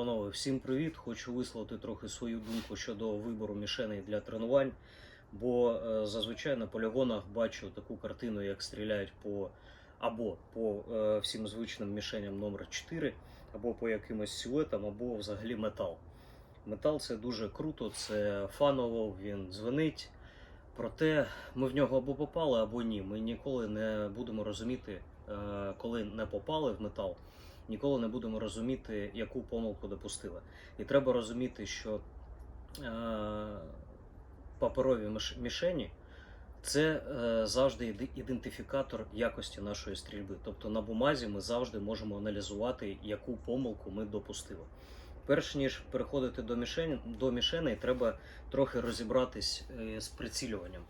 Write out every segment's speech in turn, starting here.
Панове, всім привіт! Хочу висловити трохи свою думку щодо вибору мішеней для тренувань. Бо е, зазвичай на полігонах бачу таку картину, як стріляють по або по е, всім звичним мішеням номер 4 або по якимось силуетам, або взагалі метал. Метал це дуже круто, це фаново, він дзвенить. Проте ми в нього або попали, або ні. Ми ніколи не будемо розуміти, е, коли не попали в метал, ніколи не будемо розуміти, яку помилку допустили. І треба розуміти, що е, паперові мішені це е, завжди ідентифікатор якості нашої стрільби. Тобто на бумазі ми завжди можемо аналізувати, яку помилку ми допустили. Перш ніж переходити до мішені, до мішеней, треба трохи розібратись е, з прицілюванням.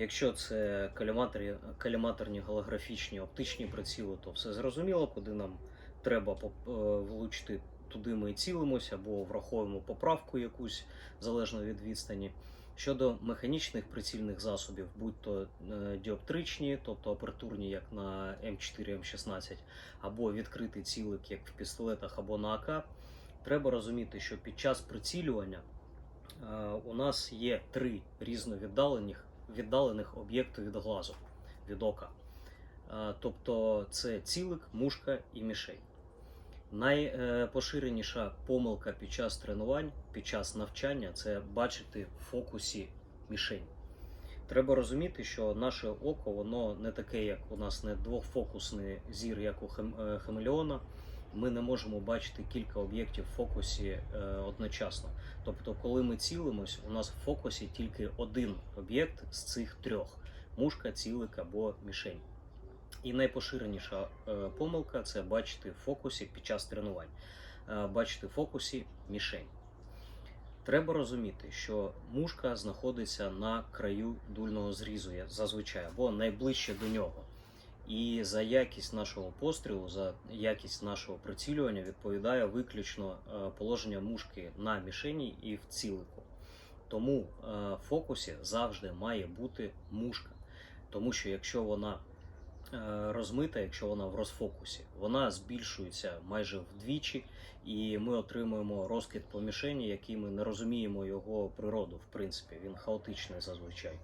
Якщо це каліматорі, каліматорні голографічні оптичні приціли, то все зрозуміло, куди нам треба е, влучити, туди ми цілимося або враховуємо поправку якусь залежно від відстані. Щодо механічних прицільних засобів, будь то е, діоптричні, тобто апертурні, як на М4, М16, або відкритий цілик, як в пістолетах або на АК, треба розуміти, що під час прицілювання е, у нас є три різно віддалених, об'єкти від глазу, від ока. Е, Тобто це цілик, мушка і мішень. Найпоширеніша помилка під час тренувань, під час навчання це бачити в фокусі мішень. Треба розуміти, що наше око воно не таке, як у нас не двохфокусний зір, як у е, хамелеона. Ми не можемо бачити кілька об'єктів в фокусі е, одночасно. Тобто, коли ми цілимось, у нас в фокусі тільки один об'єкт з цих трьох: мушка, цілик або мішень. І найпоширеніша е, помилка це бачити в фокусі під час тренувань, Е, бачити в фокусі мішень. Треба розуміти, що мушка знаходиться на краю дульного зрізу зазвичай або найближче до нього. І за якість нашого пострілу, за якість нашого прицілювання відповідає виключно е, положення мушки на мішені і в цілику. Тому е, в фокусі завжди має бути мушка. Тому що якщо вона е, розмита, якщо вона в розфокусі, вона збільшується майже вдвічі, і ми отримуємо розкид по мішені, який ми не розуміємо його природу, в принципі, він хаотичний зазвичай.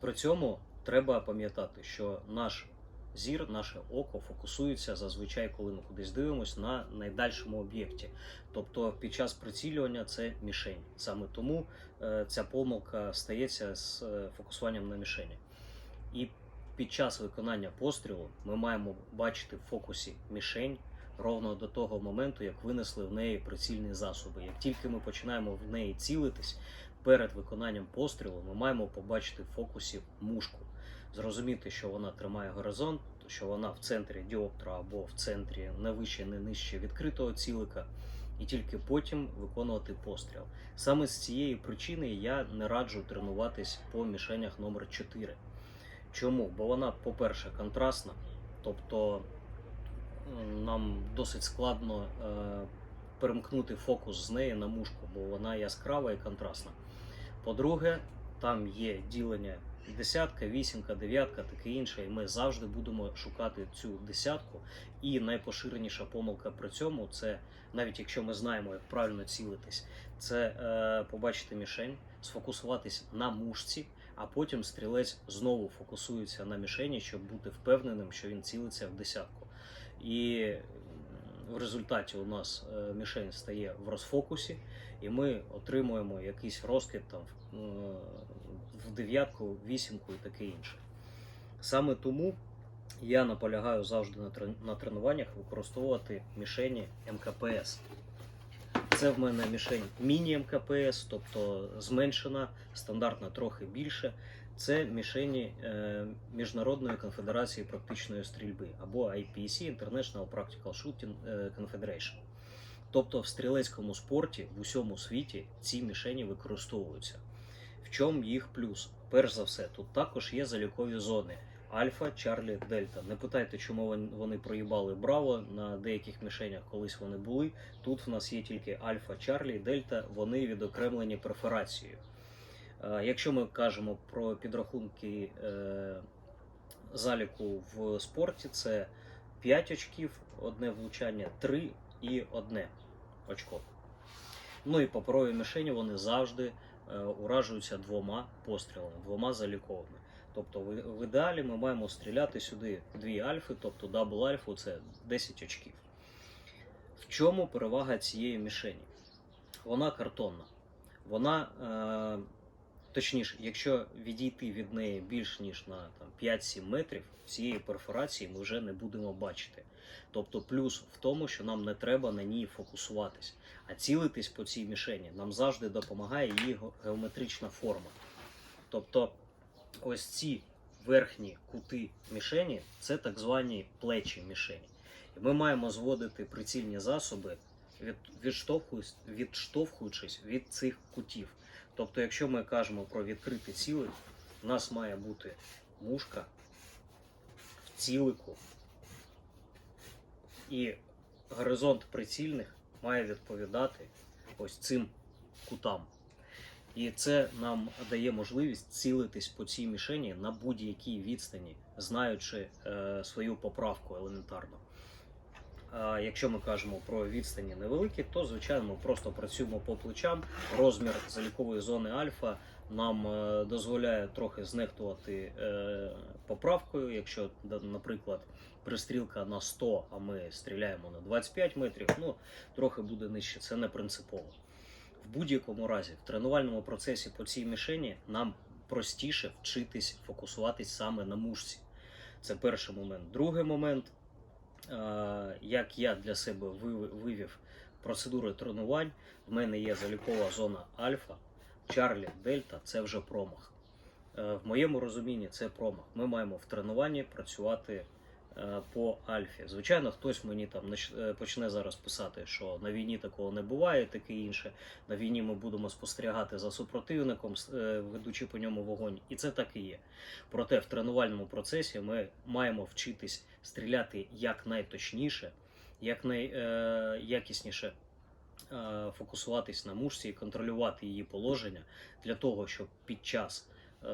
При цьому треба пам'ятати, що наш зір, наше око фокусується зазвичай, коли ми кудись дивимося, на найдальшому об'єкті. Тобто під час прицілювання це мішень. Саме тому е, ця помилка стається з е, фокусуванням на мішені. І під час виконання пострілу ми маємо бачити в фокусі мішень ровно до того моменту, як винесли в неї прицільні засоби. Як тільки ми починаємо в неї цілитись, перед виконанням пострілу ми маємо побачити в фокусі мушку, зрозуміти, що вона тримає горизонт, що вона в центрі діоптра або в центрі не вище, не нижче відкритого цілика, і тільки потім виконувати постріл. Саме з цієї причини я не раджу тренуватись по мішенях номер 4 Чому? Бо вона, по-перше, контрастна, тобто нам досить складно е, перемкнути фокус з неї на мушку, бо вона яскрава і контрастна. По-друге, там є ділення десятка, вісімка, дев'ятка, таке інше, і ми завжди будемо шукати цю десятку. І найпоширеніша помилка при цьому це, навіть якщо ми знаємо, як правильно цілитись, це е, побачити мішень, сфокусуватись на мушці, а потім стрілець знову фокусується на мішені, щоб бути впевненим, що він цілиться в десятку. І в результаті у нас е, мішень стає в розфокусі, і ми отримуємо якийсь розкид там в- дев'ятку, вісімку і таке інше. Саме тому я наполягаю завжди на тренуваннях використовувати мішені МКПС. Це в мене мішень міні МКПС, тобто зменшена, стандартна трохи більше. Це мішені е, Міжнародної конфедерації практичної стрільби або IPC International Practical Shooting е, Confederation. Тобто в стрілецькому спорті в усьому світі ці мішені використовуються. В чому їх плюс? Перш за все, тут також є залікові зони. Альфа, Чарлі, Дельта. Не питайте, чому вони проїбали Браво на деяких мішенях, колись вони були. Тут в нас є тільки Альфа, Чарлі, Дельта, вони відокремлені перфорацією. Е, Якщо ми кажемо про підрахунки е, заліку в спорті, це 5 очків, одне влучання, 3 і одне очко. Ну і паперові мішені вони завжди уражуються двома пострілами, двома заліковими. Тобто в, ідеалі ми маємо стріляти сюди дві альфи, тобто дабл альфу це 10 очків. В чому перевага цієї мішені? Вона картонна. Вона, е, точніше, якщо відійти від неї більш ніж на там, 5-7 метрів, цієї перфорації ми вже не будемо бачити. Тобто плюс в тому, що нам не треба на ній фокусуватись, а цілитись по цій мішені нам завжди допомагає її геометрична форма. Тобто, ось ці верхні кути мішені це так звані плечі мішені. І ми маємо зводити прицільні засоби, від, відштовхуючись, відштовхуючись від цих кутів. Тобто, якщо ми кажемо про відкриті ціли, у нас має бути мушка в цілику, і горизонт прицільних має відповідати ось цим кутам. І це нам дає можливість цілитись по цій мішені на будь-якій відстані, знаючи е, свою поправку елементарно. А якщо ми кажемо про відстані невеликі, то звичайно ми просто працюємо по плечам. Розмір залікової зони альфа нам е, дозволяє трохи знехтувати е, поправкою. Якщо, наприклад, пристрілка на 100, а ми стріляємо на 25 метрів, ну трохи буде нижче, це не принципово. В будь-якому разі, в тренувальному процесі по цій мішені нам простіше вчитись фокусуватись саме на мушці. Це перший момент. Другий момент, е, як я для себе вивів процедури тренувань, в мене є залікова зона альфа, Чарлі, Дельта це вже промах. Е, В моєму розумінні це промах. Ми маємо в тренуванні працювати е, по альфі. Звичайно, хтось мені там е, почне зараз писати, що на війні такого не буває, таке інше. На війні ми будемо спостерігати за супротивником, ведучи по ньому вогонь, і це так і є. Проте в тренувальному процесі ми маємо вчитись стріляти якнайточніше, якнайякісніше фокусуватись на мушці і контролювати її положення для того, щоб під час е,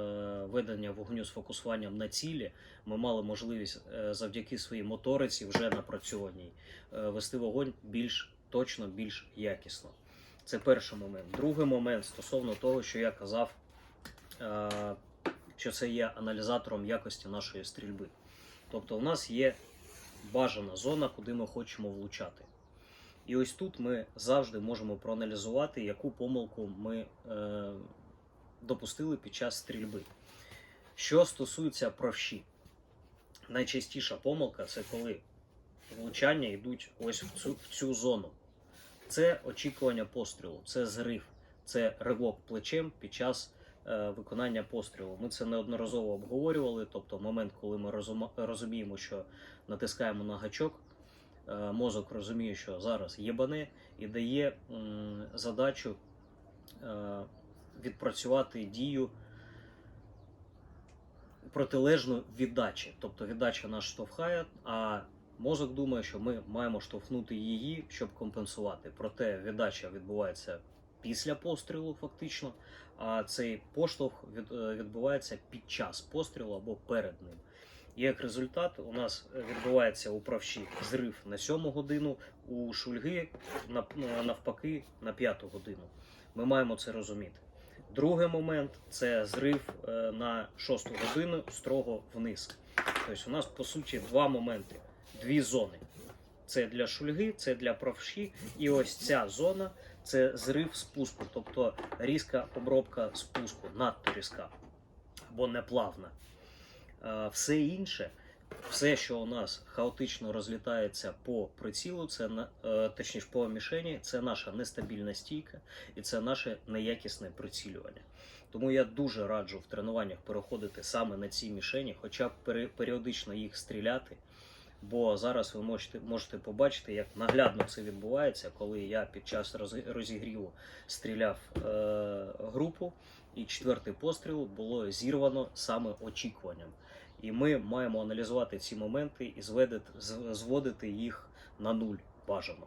ведення вогню з фокусуванням на цілі ми мали можливість е, завдяки своїй моториці, вже напрацьованій, е, вести вогонь більш точно, більш якісно. Це перший момент. Другий момент стосовно того, що я казав, е, що це є аналізатором якості нашої стрільби. Тобто, у нас є бажана зона, куди ми хочемо влучати. І ось тут ми завжди можемо проаналізувати, яку помилку ми е, допустили під час стрільби. Що стосується правші, найчастіша помилка це коли влучання йдуть ось в цю, в цю зону. Це очікування пострілу, це зрив, це ривок плечем під час е, виконання пострілу. Ми це неодноразово обговорювали. Тобто, момент, коли ми розуміємо, що натискаємо на гачок, мозок розуміє, що зараз єбане, і дає задачу е, відпрацювати дію протилежну віддачі. Тобто віддача нас штовхає, а мозок думає, що ми маємо штовхнути її, щоб компенсувати. Проте віддача відбувається після пострілу, фактично, а цей поштовх е, відбувається під час пострілу або перед ним. Як результат, у нас відбувається у правші зрив на 7 годину, у шульги нав- навпаки на 5 годину. Ми маємо це розуміти. Другий момент це зрив е, на 6 годину строго вниз. Тобто у нас по суті два моменти, дві зони. Це для шульги, це для правші, і ось ця зона це зрив спуску, тобто різка обробка спуску, надто різка або неплавна. Все інше, все, що у нас хаотично розлітається по прицілу, це е, точніше по мішені, це наша нестабільна стійка і це наше неякісне прицілювання. Тому я дуже раджу в тренуваннях переходити саме на ці мішені, хоча б періодично їх стріляти. Бо зараз ви можете, можете побачити, як наглядно це відбувається, коли я під час розігріву стріляв е, групу, і четвертий постріл було зірвано саме очікуванням. І ми маємо аналізувати ці моменти і зводити їх на нуль бажано.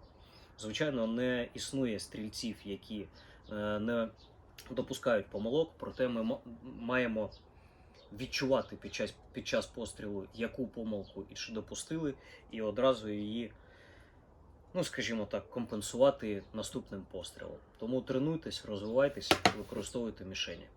Звичайно, не існує стрільців, які е, не допускають помилок, проте ми маємо відчувати під час, під час пострілу, яку помилку і чи допустили, і одразу її ну скажімо так, компенсувати наступним пострілом. Тому тренуйтесь, розвивайтесь, використовуйте мішені.